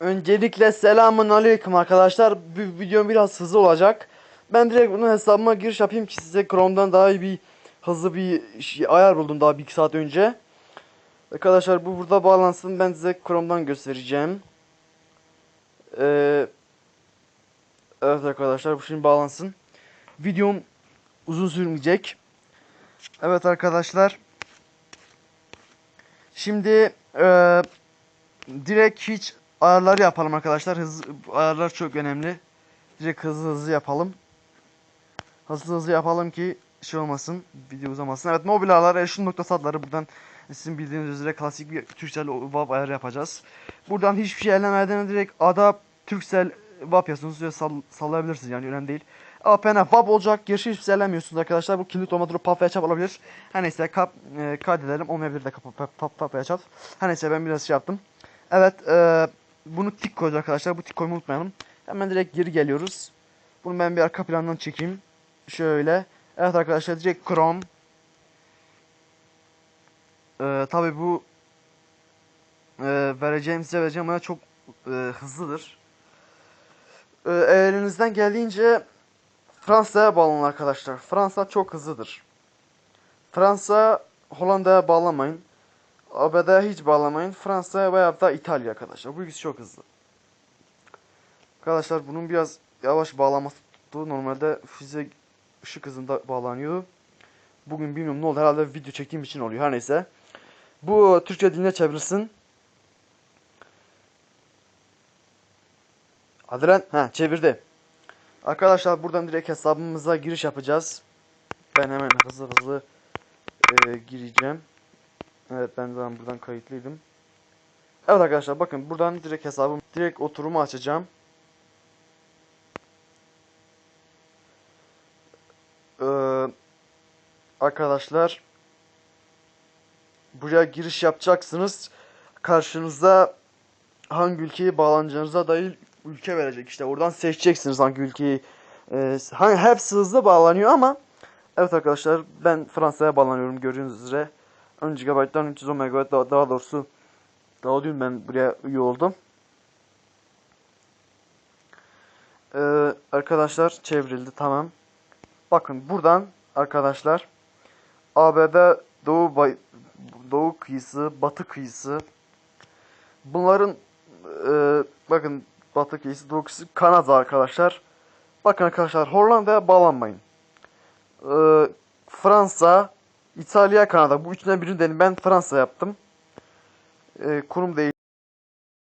Öncelikle selamun aleyküm arkadaşlar. Bu videom biraz hızlı olacak. Ben direkt bunun hesabıma giriş yapayım ki size Chrome'dan daha iyi bir hızlı bir şey- ayar buldum daha bir iki saat önce. Arkadaşlar bu burada bağlansın. Ben size Chrome'dan göstereceğim. Ee, evet arkadaşlar bu şimdi bağlansın. Videom uzun sürmeyecek. Evet arkadaşlar. Şimdi eee direkt hiç ayarları yapalım arkadaşlar. Hız ayarlar çok önemli. Direkt hızlı hızlı yapalım. Hızlı hızlı yapalım ki şey olmasın, video uzamasın. Evet, mobil ayarlar, erişim noktası adları buradan sizin bildiğiniz üzere klasik bir Turkcell WAV ayarı yapacağız. Buradan hiçbir şey ellemeden direkt ada Turkcell WAV yazıyorsunuz ve sall sallayabilirsiniz yani önemli değil. APN WAV olacak. Gerçi hiçbir şey ellemiyorsunuz arkadaşlar. Bu kilit olmadığı pap ve çap olabilir. Her neyse kap, e, kaydedelim. Olmayabilir de pap, pap, pap, pap ve çap. Her neyse ben biraz şey yaptım. Evet e, bunu tik koyacağız arkadaşlar. Bu tik koymayı unutmayalım. Hemen direkt geri geliyoruz. Bunu ben bir arka plandan çekeyim. Şöyle. Evet arkadaşlar direkt Chrome. Ee, tabii bu e, vereceğim size vereceğim ama çok e, hızlıdır. E, elinizden geldiğince Fransa'ya bağlanın arkadaşlar. Fransa çok hızlıdır. Fransa Hollanda'ya bağlamayın. ABD'ye hiç bağlamayın. Fransa veya da İtalya arkadaşlar. Bu ikisi çok hızlı. Arkadaşlar bunun biraz yavaş bağlaması. Normalde füze ışık hızında bağlanıyordu. Bugün bilmiyorum ne oldu. Herhalde video çektiğim için oluyor. Her neyse. Bu Türkçe diline çevirsin. Hadi lan. Ha çevirdi. Arkadaşlar buradan direkt hesabımıza giriş yapacağız. Ben hemen hızlı hızlı e, gireceğim. Evet ben zaten buradan kayıtlıydım. Evet arkadaşlar bakın buradan direkt hesabım direkt oturumu açacağım. Ee, arkadaşlar buraya giriş yapacaksınız. Karşınıza hangi ülkeye bağlanacağınıza dair ülke verecek. İşte oradan seçeceksiniz hangi ülkeyi. Ee, hepsi hızlı bağlanıyor ama evet arkadaşlar ben Fransa'ya bağlanıyorum gördüğünüz üzere. 10 GB'dan 310 MB daha, daha doğrusu daha dün ben buraya üye oldum. Ee, arkadaşlar çevrildi tamam. Bakın buradan arkadaşlar ABD Doğu Bay Doğu kıyısı, Batı kıyısı bunların e, bakın Batı kıyısı, Doğu kıyısı Kanada arkadaşlar. Bakın arkadaşlar Hollanda'ya bağlanmayın. E, Fransa, İtalya, Kanada bu üçünden birini dedim. Ben Fransa yaptım. E, kurum değil.